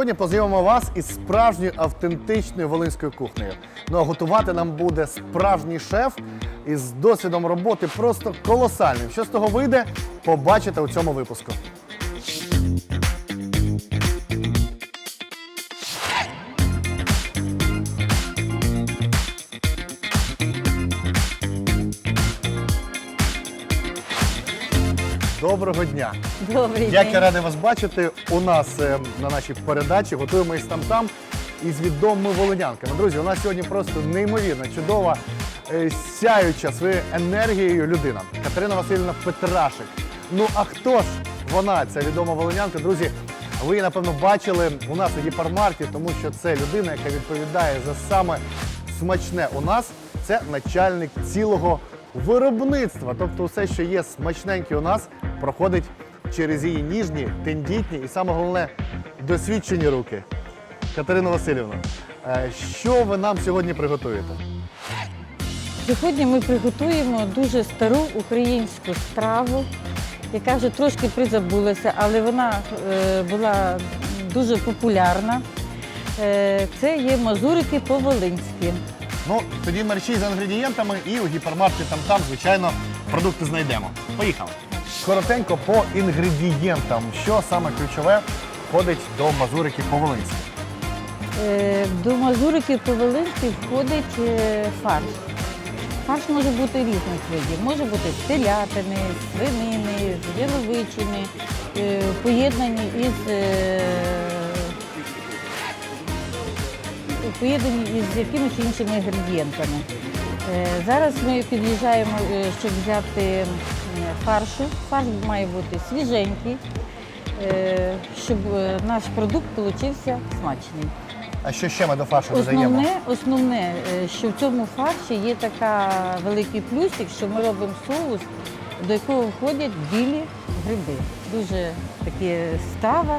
Сьогодні познайомимо вас із справжньою автентичною волинською кухнею. Ну а готувати нам буде справжній шеф із досвідом роботи просто колосальним. Що з того вийде, побачите у цьому випуску. Доброго дня! Добрий Як день. я радий вас бачити у нас е, на нашій передачі готуємо із там там із відомими волинянками. Друзі, у нас сьогодні просто неймовірна, чудова, е, сяюча своєю енергією людина. Катерина Васильівна Петрашик. Ну а хто ж вона, ця відома волинянка? Друзі, ви її, напевно, бачили у нас у гіпермаркеті, тому що це людина, яка відповідає за саме смачне у нас. Це начальник цілого виробництва. Тобто, все, що є смачненьке у нас, проходить через її ніжні, тендітні і саме головне досвідчені руки. Катерина Васильівна, е, що ви нам сьогодні приготуєте? Сьогодні ми приготуємо дуже стару українську страву, яка вже трошки призабулася, але вона е, була дуже популярна. Е, це є мазурики по-волинськи. Ну, тоді мерчі з інгредієнтами і у гіпермаркеті там там, звичайно, продукти знайдемо. Поїхали. Коротенько по інгредієнтам. Що саме ключове входить до мазурики по-волинськи? Е, До мазурики по-волинськи входить е, фарш. Фарш може бути різних видів. Може бути з телятини, свинини, з яловичини, е, поєднані із поєднані із якимись іншими інгредієнтами. Зараз ми під'їжджаємо, щоб взяти фаршу. Фарш має бути свіженький, е, щоб е, наш продукт получився смачний. А що ще ми до фаршу додаємо? Основне, основне, е, що в цьому фарші є така великий плюсик, що ми робимо соус, до якого входять білі гриби. Дуже такі страва,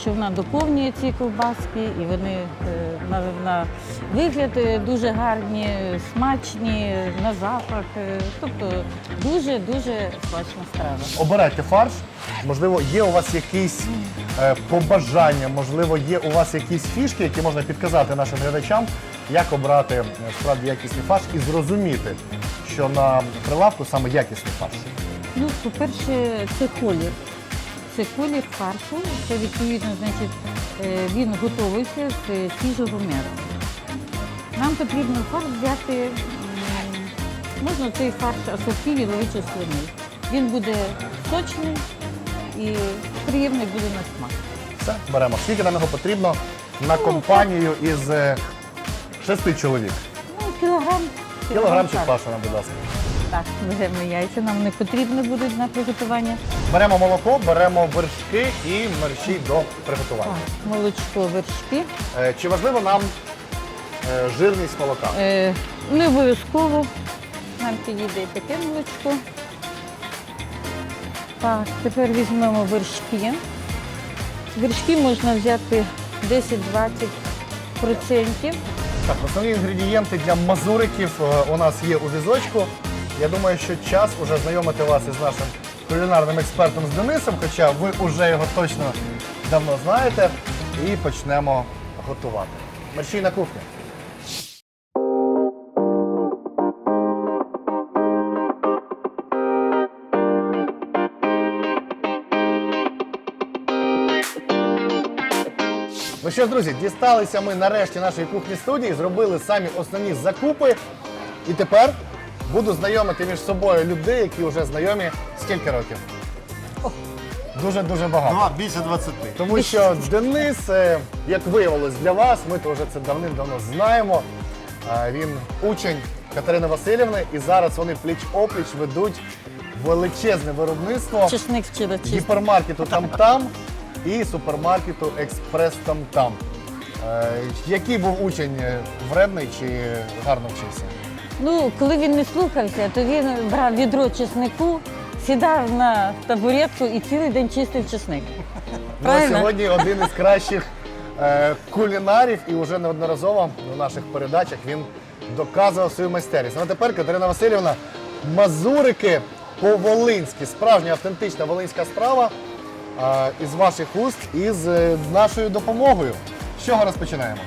що вона доповнює ці ковбаски, і вони е, на, на вигляд е, дуже гарні, смачні, на запах. е, Тобто дуже-дуже смачна страва. Обирайте фарш. Можливо, є у вас якісь е, побажання, можливо, є у вас якісь фішки, які можна підказати нашим глядачам, як обрати е, справді якісний фарш і зрозуміти, що на прилавку саме якісний фарш. Ну, по-перше, це колір. Це колір фаршу. Це відповідно, значить, е, він готується з е, свіжого м'яса. Нам потрібно фарш взяти, можна цей фарш асорті ловичої слини. Він буде сочний і приємний буде на смак. Все, беремо. Скільки нам його потрібно на компанію із е, шести чоловік. Ну, кілограм. Кілограмчик фаршу. фаршу нам, будь ласка. Так, беремо яйця, нам не потрібно будуть на приготування. Беремо молоко, беремо вершки і мерщій до приготування. Так, молочко, вершки. Е, Чи важливо нам е, жирність молока? Е, не обов'язково нам підійде і таке молочко. Так, тепер візьмемо вершки. Вершки можна взяти 10-20%. Так, основні інгредієнти для мазуриків е, у нас є у візочку. Я думаю, що час уже знайомити вас із нашим кулінарним експертом з Денисом, хоча ви вже його точно давно знаєте. І почнемо готувати. Мерщій на кухню. Ну що друзі, дісталися ми нарешті нашої кухні студії, зробили самі основні закупи. І тепер буду знайомити між собою людей, які вже знайомі скільки років? Дуже-дуже багато. Ну, а більше 20. Тому що Денис, е, як виявилось для вас, ми то вже це давним-давно знаємо. Е, Він учень Катерини Васильівни, і зараз вони пліч-опліч ведуть величезне виробництво Чесник вчила чистити. гіпермаркету там-там і супермаркету Експрес там-там. Е, Який був учень вредний чи гарно вчився? Ну, коли він не слухався, то він брав відро чеснику, сідав на табуретку і цілий день чистив чесник. Ну, а Правильно? сьогодні один із кращих е, кулінарів, і вже неодноразово у наших передачах він доказував свою майстерність. Ну а тепер Катерина Васильівна, мазурики по-волинськи, справжня автентична волинська страва. а, із ваших уст із е, нашою допомогою. З чого розпочинаємо?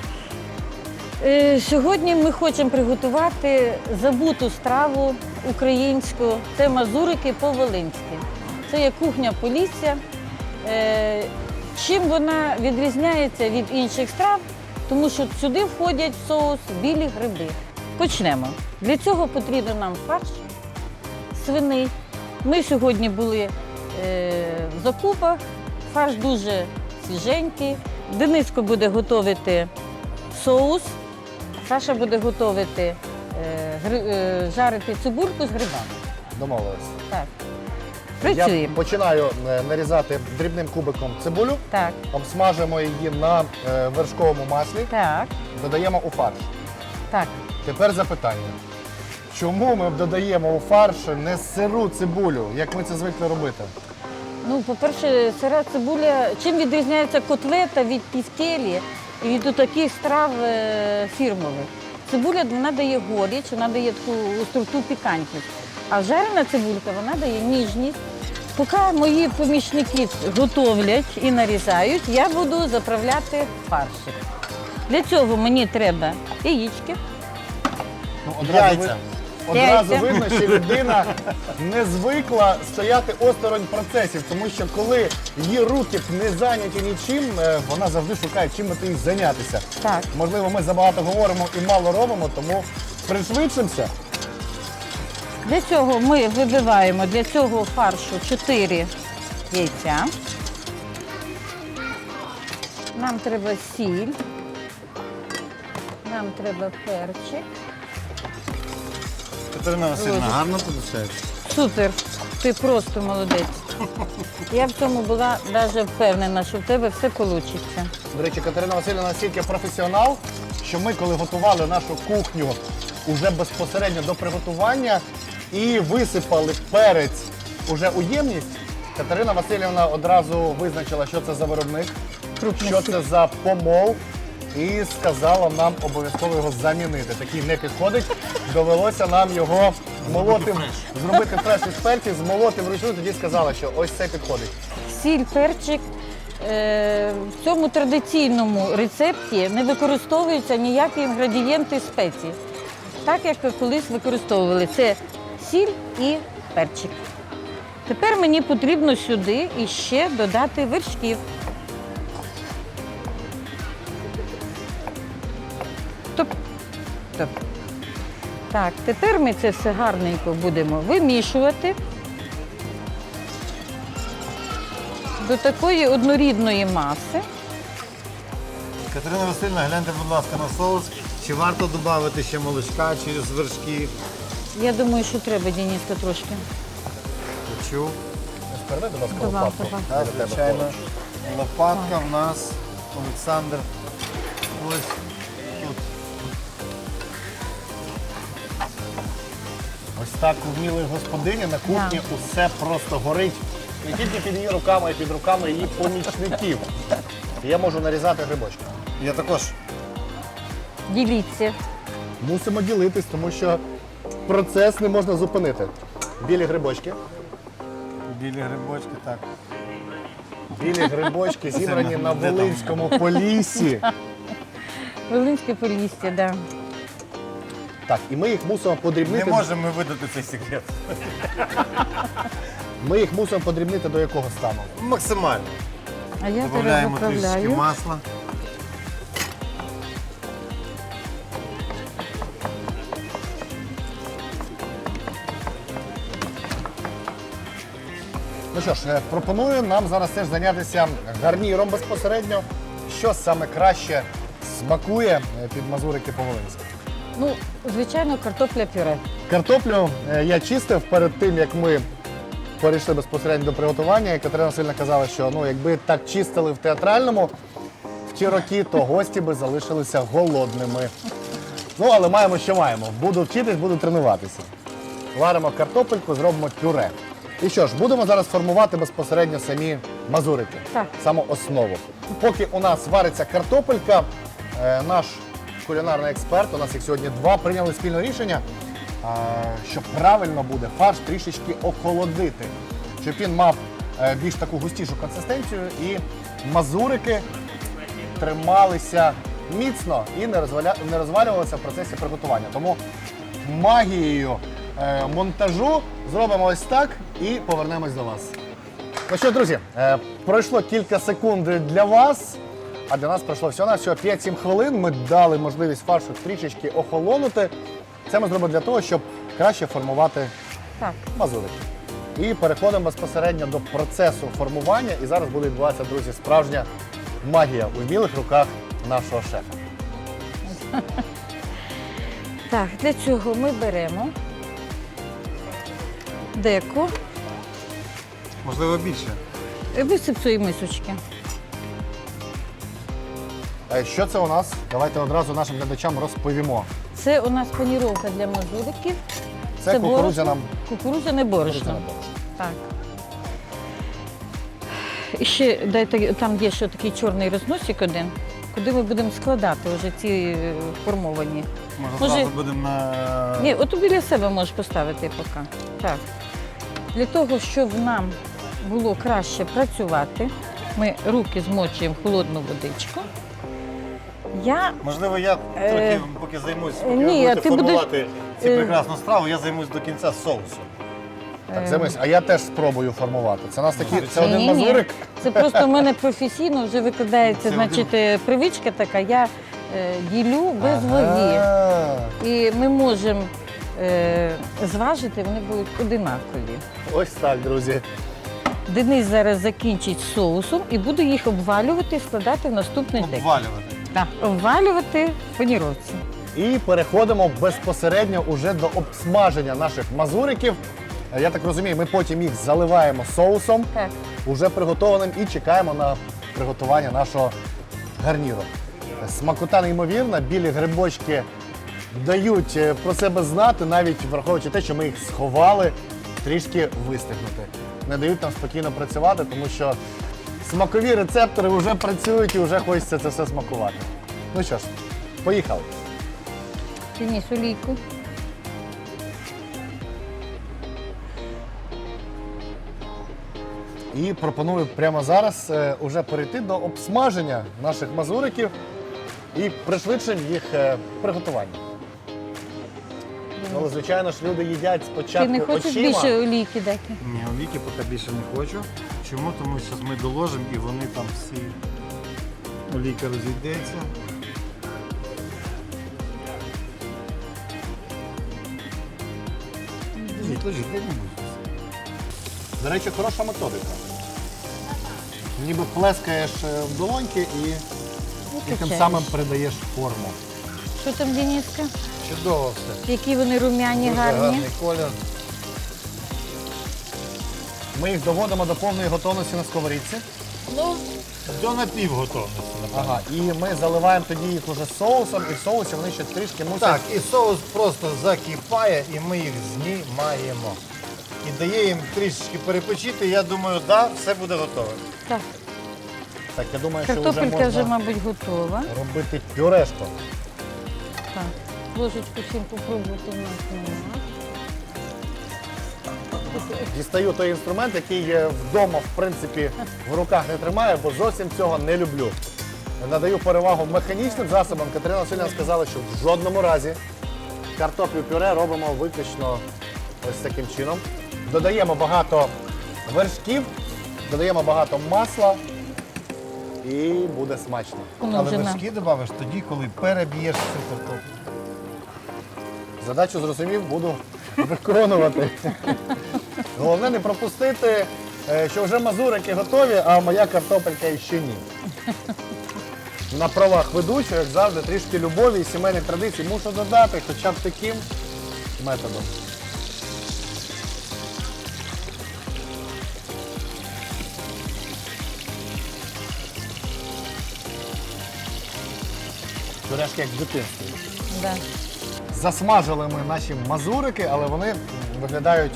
Е, Сьогодні ми хочемо приготувати забуту страву українську. Це мазурики по-волинськи. Це є кухня Полісся. Е, Чим вона відрізняється від інших страв? Тому що сюди входять в соус білі гриби. Почнемо. Для цього потрібен нам фарш свиний. Ми сьогодні були е, в закупах. Фарш дуже свіженький. Дениско буде готувати соус. Саша буде готувати, е, гри- е, жарити цибульку з грибами. Домовились. Так. Я Працюємо. починаю е, нарізати дрібним кубиком цибулю, Так, обсмажуємо її на е, вершковому маслі, так, додаємо у фарш. так. Тепер запитання. Чому ми додаємо у фарш не сиру цибулю, як ми це звикли робити? Ну, по-перше, сира цибуля. Чим відрізняється котлета від півтелі і від таких страв е, фірмових? Цибуля вона дає горіч, вона дає таку остроту пікантність. А жарена цибулька вона дає ніжність. Поки мої помічники готовлять і нарізають, я буду заправляти фаршик. Для цього мені треба яєчки. Ну, одразу, Яйця. Одразу видно, що людина не звикла стояти осторонь процесів, тому що коли її руки не зайняті нічим, е, вона завжди шукає, чим би їй зайнятися. Так. Можливо, ми забагато говоримо і мало робимо, тому пришвидшимося. Для цього ми вибиваємо для цього фаршу 4 яйця. Нам треба сіль. Нам треба перчик. Катерина Васильівна, гарно подушаєш? Супер, ти просто молодець. Я в цьому була навіть впевнена, що в тебе все вийде. До речі, Катерина Васильівна настільки професіонал, що ми, коли готували нашу кухню уже безпосередньо до приготування і висипали перець уже у ємність, Катерина Васильівна одразу визначила, що це за виробник, що це за помол, і сказала нам обов'язково його замінити. Такий не підходить. Довелося нам його молоти, зробити фреш із перців, змолоти вручну. Тоді сказала, що ось це підходить. Сіль, перчик. Е, В цьому традиційному рецепті не використовуються ніякі інгредієнти спеції. Так як колись використовували. Це сіль і перчик. Тепер мені потрібно сюди іще додати вершків. Так, тепер ми це все гарненько будемо вимішувати. до такої однорідної маси. Катерина Васильівна, гляньте, будь ласка, на соус. Чи варто додати ще молочка через вершки? Я думаю, що треба, Дініска, трошки. Почув. Передай, будь ласка, Добав, лопатку. добав. Так, звичайно. Лопатка в нас, Олександр. Ось так у вмілої господині на кухні усе просто горить. Не тільки під її руками, а й під руками її помічників. Я можу нарізати грибочки. Я також. Діліться. Мусимо ділитись, тому що процес не можна зупинити. Білі грибочки. Білі грибочки, так. Білі грибочки зібрані на Волинському полісі. Волинське полісся, так. Да. Так, і ми їх мусимо Не можемо ми видати цей секрет. Ми їх мусимо подрібнити до якого стану? Максимально. А я зараз Додаємо трішечки заправляю. масла. Ну що ж, е, пропоную нам зараз теж зайнятися гарніром безпосередньо. Що саме краще смакує е, під мазурики по-волинськи? Ну, звичайно, картопля пюре. Картоплю е, я чистив перед тим, як ми перейшли безпосередньо до приготування. І Катерина Васильівна казала, що ну, якби так чистили в театральному в ті роки, то гості би залишилися голодними. Ну, але маємо, що маємо. Буду вчитись, буду тренуватися. Варимо картопельку, зробимо пюре. І що ж, будемо зараз формувати безпосередньо самі мазурики, Так. саму основу. Поки у нас вариться картопелька, е, наш кулінарний експерт, у нас їх сьогодні два, прийняли спільне рішення, що правильно буде фарш трішечки охолодити, щоб він мав е, більш таку густішу консистенцію, і мазурики трималися міцно і не, не розвалювалися в процесі приготування. Тому магією е, монтажу зробимо ось так і повернемось до вас. Ну що, друзі, е, пройшло кілька секунд для вас, а для нас пройшло всього на всього 5-7 хвилин. Ми дали можливість фаршу трішечки охолонути. Це ми зробимо для того, щоб краще формувати Так. мазурики. І переходимо безпосередньо до процесу формування. І зараз буде відбуватися, друзі, справжня магія у вмілих руках нашого шефа. Так, для цього ми беремо деко, Можливо, більше. висип цієї мисочки. Е, Що це у нас? Давайте одразу нашим глядачам розповімо. Це у нас паніровка для мазуриків. Це кукурудзяна- кукурудзяне борошно. Кукурудзяне борошно. Так. І ще дайте, там є ще такий чорний розносик один, куди ми будемо складати вже ці е, формовані. Може, Може- зразу будемо на. Ні, от біля себе можеш поставити поки. Так. Для того, щоб нам було краще працювати, ми руки змочуємо в холодну водичку. Я Можливо, я Е, трохи поки займусь, поки ні, ви будете ти будеш- формувати цю е, прекрасну страву, я займусь до кінця соусом. Так, займись, а я теж спробую формувати. Це у нас такі, це один Ні-ні-ні. мазурик. Це просто в мене професійно вже викладається, Це значить, е, привичка така, я е, ділю без ваги. Ага. І ми можемо е, зважити, вони будуть одинакові. Ось так, друзі. Денис зараз закінчить соусом і буде їх обвалювати і складати в наступний дек. Обвалювати. Так, обвалювати в паніровці. І переходимо безпосередньо уже до обсмаження наших мазуриків. Е, Я так розумію, ми потім їх заливаємо соусом, Так. уже приготованим, і чекаємо на приготування нашого гарніру. Смакота неймовірна, білі грибочки дають е, про себе знати, навіть враховуючи те, що ми їх сховали трішки вистигнути. Не дають нам спокійно працювати, тому що смакові рецептори вже працюють і вже хочеться це все смакувати. Ну що ж, поїхали. Приніс олійку. І пропоную прямо зараз е, уже перейти до обсмаження наших мазуриків і пришвидшимо їх е, приготування. Ну, Але, звичайно ж, люди їдять спочатку Ти не хочеш очима. більше олійки дати? Ні, олійки поки більше не хочу. Чому? Тому що ми доложимо і вони там всі олійка розійдеться. Ні, точно, де не буде. До речі, хороша методика. Ніби плескаєш е, в долоньки і, і тим самим передаєш форму. Що там, Дениска? Чудово все. Які вони рум'яні, Дуже гарні. гарний колір. Ми їх доводимо до повної готовності на сковорідці. Ну, до напівготовності. напевно. Ага, і ми заливаємо тоді їх уже соусом, і в соусі вони ще трішки мусять. Так, і соус просто закипає, і ми їх знімаємо. І дає їм трішечки перепочити. Я думаю, да, все буде готове. Так, Так, я думаю, що вже картопелька можна вже, мабуть, готова. робити пюрешку. Так, ложечку всім попробувати в нас немає. Дістаю той інструмент, який е, вдома, в принципі, в руках не тримаю, бо зовсім цього не люблю. Надаю перевагу механічним засобам. Катерина Васильівна сказала, що в жодному разі картоплю пюре робимо виключно ось таким чином. Додаємо багато вершків, додаємо багато масла і буде смачно. Але вже на- вершки додаєш тоді, коли переб'єш цю картоплю. Задачу зрозумів, буду виконувати. Головне не пропустити, е, що вже мазурики готові, а моя картопелька ще ні. На правах ведучого, як завжди, трішки любові і сімейних традицій мушу додати хоча б таким методом. Пюрешки як в дитинстві. Да. Засмажили ми наші мазурики, але вони виглядають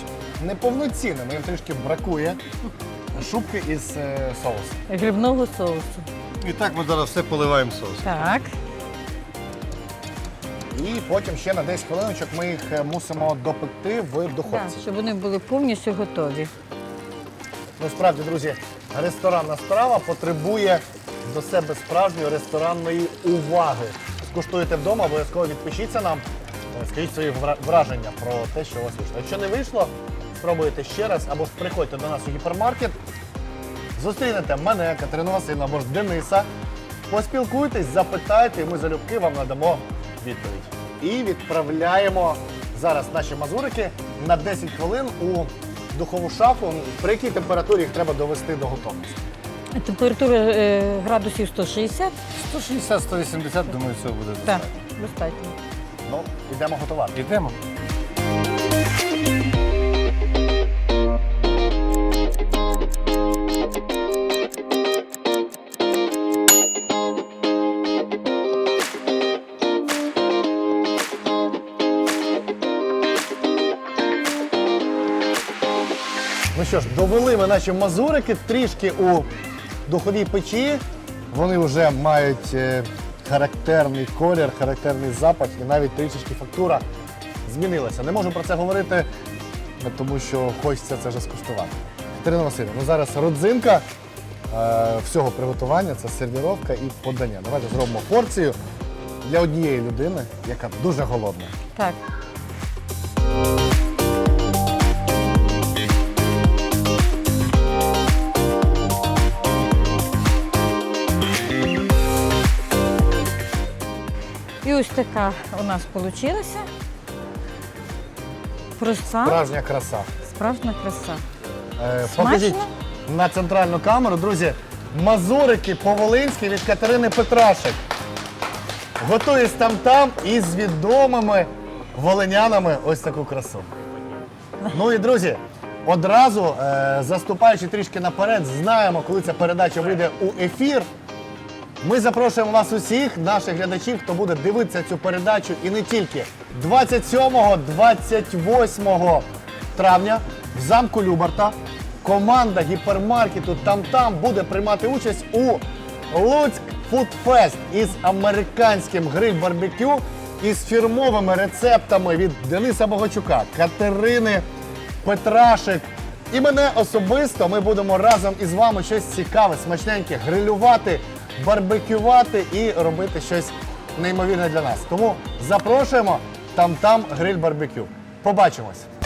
неповноцінними. Їм трішки бракує шубки із е, соусу. Грибного соусу. І так ми зараз все поливаємо соусом. Так. І потім ще на 10 хвилиночок ми їх е, мусимо допекти в духовці. щоб вони були повністю готові. Ну, справді, друзі, ресторанна страва потребує до себе справжньої ресторанної уваги. Скуштуєте вдома, обов'язково відпишіться нам, скажіть свої враження про те, що у вас вийшло. Якщо не вийшло, спробуйте ще раз або ж приходьте до нас у гіпермаркет, зустрінете мене, Катерину Васильівну або ж Дениса. Поспілкуйтесь, запитайте, і ми залюбки вам надамо відповідь. І відправляємо зараз наші мазурики на 10 хвилин у духову шафу, при якій температурі їх треба довести до готовності. Температура е, градусів 160. 160-180, думаю, цього буде Так, достатньо. Ну, йдемо готувати. Йдемо. Ну що ж, довели ми наші мазурики трішки у духовій печі. Вони вже мають е, характерний колір, характерний запах і навіть трішечки фактура змінилася. Не можу про це говорити, тому що хочеться це вже скуштувати. Катерина Васильівна, ну зараз родзинка е, всього приготування це сервіровка і подання. Давайте зробимо порцію для однієї людини, яка дуже голодна. Так. Ось така у нас вийшла. Проста, Справжня краса. справжня краса. Е, Покажіть на центральну камеру, друзі, мазурики по-волинськи від Катерини Петрашик. Готує там-там із відомими волинянами ось таку красу. Ну і друзі, одразу, е, заступаючи трішки наперед, знаємо, коли ця передача вийде у ефір. Ми запрошуємо вас усіх, наших глядачів, хто буде дивитися цю передачу і не тільки 27-28 травня в замку Любарта команда гіпермаркету там-там буде приймати участь у Луцьк Фудфест із американським гриль-барбекю із фірмовими рецептами від Дениса Богачука, Катерини Петрашик і мене особисто. Ми будемо разом із вами щось цікаве, смачненьке грилювати, барбекювати і робити щось неймовірне для нас. Тому запрошуємо там-там гриль барбекю. Побачимось!